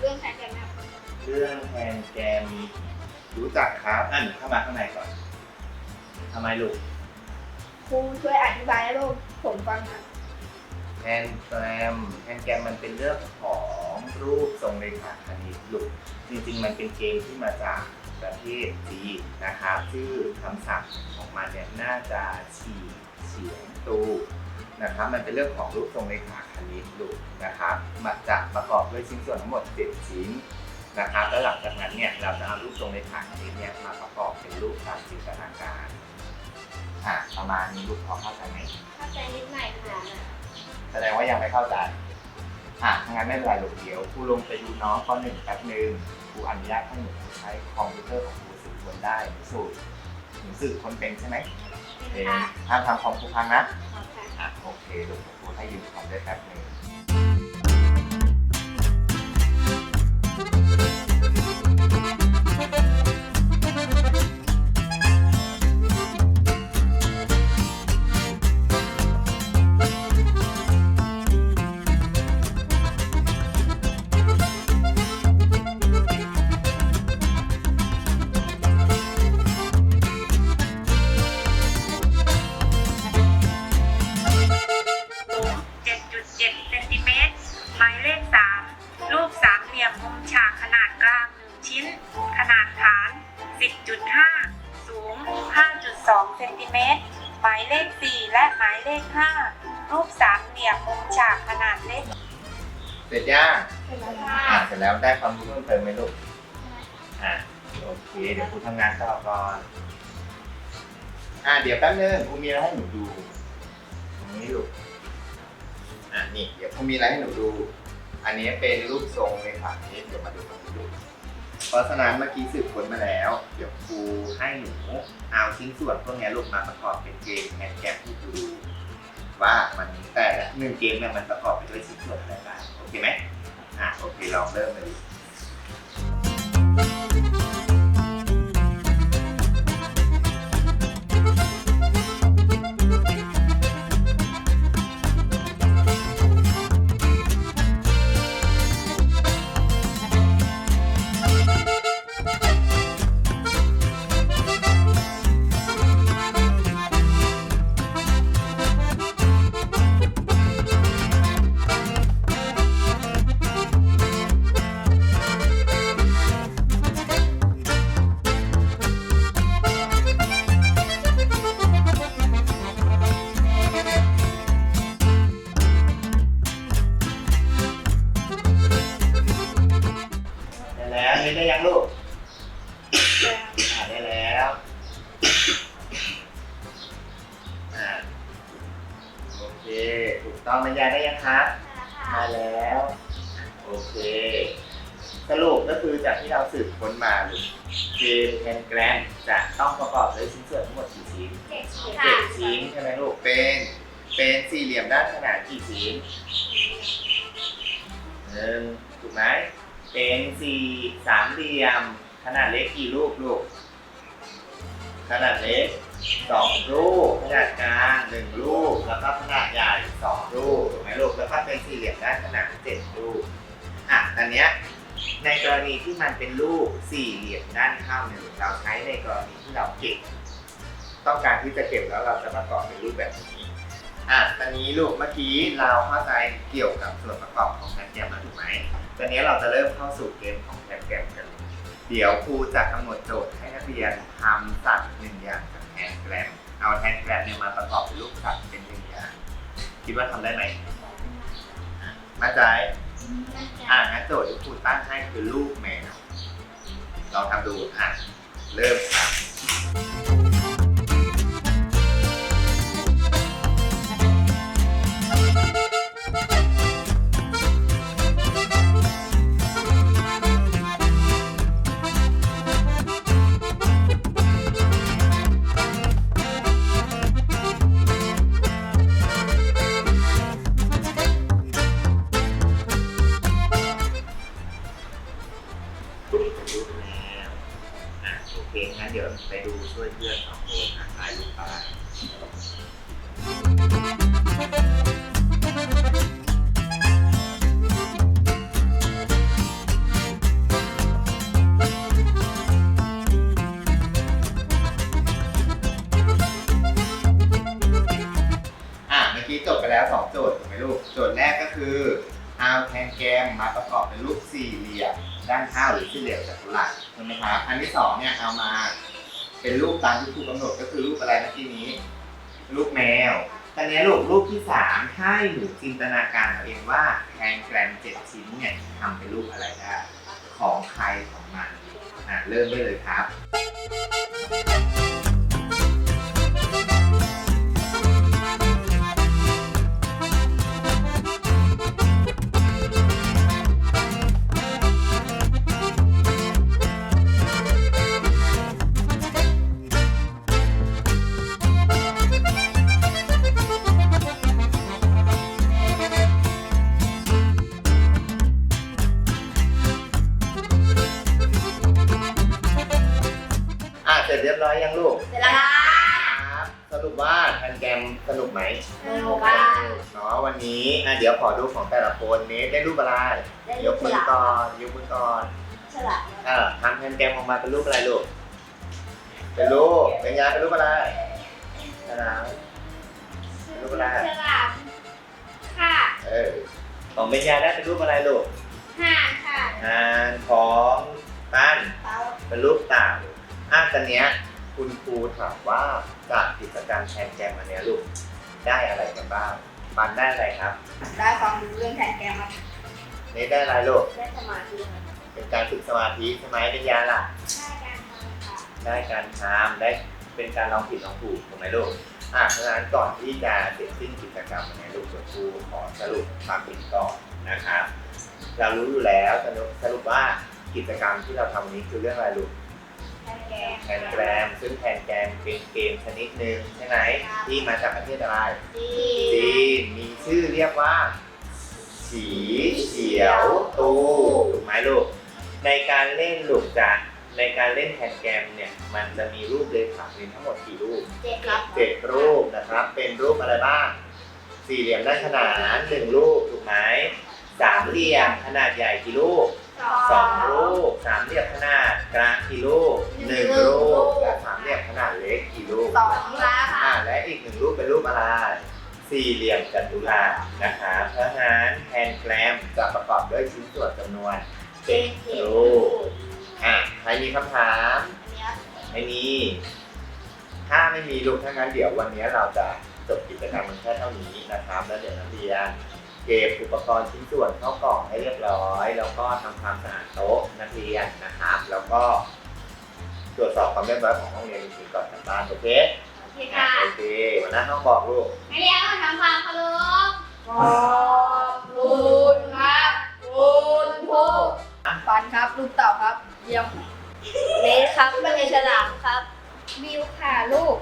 เรื่องแทนกันไหมครับเรื่องแทนแกรมรู้จักครับอะหนูเข้ามาข้างในก่อนทำไมลูกครูช่วยอธิบายให้ผมฟังหน่อยแทนแกรมแทนแกรมมันเป็นเรื่องของรูปทรงเรขาคณิตลูกจริงๆมันเป็นเกมที่มาจากประเทศจีนนะครับชื่อคำศัพท์ของมันเนี่ยน่าจะฉีเฉียงตู นะครับ มันเป็นเรื่องของรูปทรงเรขาคณิตลูกนะครับมาจะประกอบด้วยชิ้นส่วนทั้งหมด7ชิ้นนะครับ แล้วหลังจากนั้นเนี่ยเราจะเอารูปทรงเรขาคณิตเนี่ยมาประกอบเป็นรูปตามจินตนาการอะประมาณนี้ลูกพอเข้าใจไหมเข้าใจนิดหน่อยค่ะแสดงว่ายังไม่เข้าใจอะถ้างั้นไม่เป็นไรลูกเดี๋ยวครูลงไปดูน้องข้อหนึ่งแป๊บหนึ่งครูอนุญาตให้หนูใช้คอมพิวเตอร์ของครูสืบค้นได้หนูสูตรหนูสืบค้นเป็นใช่ไหมเป็นค่ะห้ามทำคอมครูพังนะ ขอบคุณอะโอเคลูกครูให้ยืมของได้แป๊บหนึ่ง หมายเลข 4 และหมายเลข 5 รูปสามเหลี่ยมมุมฉากขนาดเล็กเสร็จยังเสร็จแล้วค่ะอะเสร็จแล้วได้ความรู้เพิ่มเติมไหมลูกอะโอเคเดี๋ยวครูทำงานต่อก่อนอะเดี๋ยวแป๊บนึงครูมีอะไรให้หนูดูตรงนี้ลูกอะนี่เดี๋ยวผมมีอะไรให้หนูดู อันนี้เป็นรูปทรงในฝันนี้เดี๋ยวมาดูกันดู เพราะฉะนั้นเมื่อกี้สืบค้นมาแล้ว เดี๋ยวครูให้หนูเอาชิ้นส่วนพวกนี้ลงมาประกอบเป็นเกมแทนแกมที่ครูดูว่ามันแต่ละหนึ่งเกมเนี่ยมันประกอบไปด้วยชิ้นส่วนอะไรบ้างโอเคไหมอะโอเคลองเริ่มเลย ได้แล้วนี่ได้ยังลูกอ่าได้แล้วอ่าโอเค ถูกต้องบรรยายได้ยังคะมาแล้ว โอเค สรุปก็คือจากที่เราสืบค้นมาลูกเกมแพนแกรมจะต้องประกอบด้วยชิ้นส่วนทั้งหมดกี่ชิ้นเจ็ดชิ้นเจ็ดชิ้นใช่ไหมลูกเป็นเป็นสี่เหลี่ยมด้านขนาดกี่ชิ้นหนึ่งถูกไหม เป็นสี่สามเหลี่ยม ขนาดเล็กกี่รูปลูก ขนาดเล็กสองรูป ขนาดกลางหนึ่งรูป แล้วก็ขนาดใหญ่สองรูปถูกไหมลูก แล้วก็เป็นสี่เหลี่ยมด้านขนาดเจ็ดรูป อะอันเนี้ยในกรณีที่มันเป็นรูปสี่เหลี่ยมด้านข้างหนึ่งเราใช้ในกรณีที่เราเก็บ ต้องการที่จะเก็บแล้วเราจะประกอบเป็นรูปแบบนี้ อะตอนนี้ลูกเมื่อกี้เราเข้าใจเกี่ยวกับส่วนประกอบของแพนแกรมแล้วถูกไหม ตอนนี้เราจะเริ่มเข้าสู่เกมของแพนแกมกัน เดี๋ยวครูจะกำหนดโจทย์ให้นักเรียนทำสัตว์หนึ่งอย่างจากแทนแกรมเอาแทนแกรมเนี่ยมาประกอบเป็นรูปสัตว์เป็นหนึ่งอย่างคิดว่าทำได้ไหมอะมาใจอ่างั้นโจทย์ที่ครูตั้งให้คือรูปแมวลองทำดูอะเริ่มครับ ส่วนแรกก็คือเอาแทนแกมมาประกอบเป็นรูปสี่เหลี่ยมด้านข้างหรือสี่เหลี่ยมจัตุรัสใช่ไหมครับอันที่สองเนี่ยเอามาเป็นรูปตามที่ครูกำหนดก็คือรูปอะไรเมื่อกี้นี้ รูปแมวตอนนี้ลูกรูปที่สามให้หนูจินตนาการเอาเองว่าแทนแกรมเจ็ดชิ้นเนี่ยทำเป็นรูปอะไรได้ของใครของมันอะเริ่มได้เลยครับ ร็จเรียบร้อยยังลูกเสร็จแล้วครับครับสรุปว่าแทนแกรมสนุกไหมสนุกครับเนาะวันนี้อะเดี๋ยวขอดูของแต่ละคนเนสได้รูปอะไรได้ยรูปกฉมือลามก่อนยกมือก่อนฉลามอ่าทำแทนแกรมออกมาเป็นรูปอะไรลูกเป็นรูปเป็นยาเป็นรูปอะไรฉลามรูปอะไรฉลามค่ะเออของเบญญาได้เป็นรูปอะไรลูกห่านค่ะงานของปั้นเต่าเป็นรูปเต่าง อะตอนเนี้ยคุณครูถามว่าจากกิจกรรมแทนแกรมอันเนี้ยลูกได้อะไรกันบ้างปันได้อะไรครับ ได้ความรู้เรื่องแทนแกรมครับเนสได้อะไรลูกได้สมาธิครับเป็นการฝึกสมาธิใช่ไหมเบญญาล่ะ ได้การทำค่ะได้การทำได้เป็นการลองผิดลองถูกถูกไหมลูกอะเพราะฉะนั้นก่อนที่จะเสร็จสิ้นกิจกรรมในลูกส่วนครูขอสรุปความผิดก่อนนะครับ เรารู้อยู่แล้วสรุปสรุปว่ากิจกรรมที่เราทำวันนี้คือเรื่องอะไรลูก แทนแกรมแทนแกรมซึ่งแทนแกรมเป็นเกมชนิดหนึ่งใช่ไหมที่มาจากประเทศอะไรดีจีนมีชื่อเรียกว่า ฉีเฉียวตูถูกไหมลูก ในการเล่นลูกจะในการเล่นแทนแกรมเนี่ยมันจะมีรูปเลขาคณิตทั้งหมดกี่รูปเจ็ดครับเจ็ดรูปนะครับ เป็นรูปอะไรบ้าง สี่เหลี่ยมด้านขนานหนึ่งรูปถูกไหมสามเหลี่ยมขนาดใหญ่กี่รูป สองรูปสามเหลี่ยมขนาดกลางกี่รูปหนึ่งรูปและสามเหลี่ยมขนาดเล็กกี่รูปสองครับอ่าและอีกหนึ่งรูปเป็นรูปอะไรสี่เหลี่ยมจัตุรัสนะครับเพราะฉะนั้นแทนแกรมจะประกอบด้วยชิ้นส่วนจำนวนเจ็ดรูปอะใครมีคำถามไม่มี ถ้าไม่มีลูกถ้างั้นเดี๋ยววันนี้เราจะจบกิจกรรมมันแค่เท่านี้นะครับ แล้วเดี๋ยวนักเรียน เก็บอุปกรณ์ชิ้นส่วนเข้ากล่องให้เรียบร้อย แล้วก็ทำความสะอาดโต๊ะนักเรียนนะครับ แล้วก็ตรวจสอบความเรียบร้อยของห้องเรียนจริงๆก่อนกลับบ้านโอเคโอเคค่ะโอเคหัวหน้าห้องบอกลูกนักเรียนต้องทำความเคารพขอบคุณครับคุณครูฟันครับลูกเต่าครับ เยี่ยมเนสครับเป็นฉลามครับ บิวค่ะลูกห่านค่ะ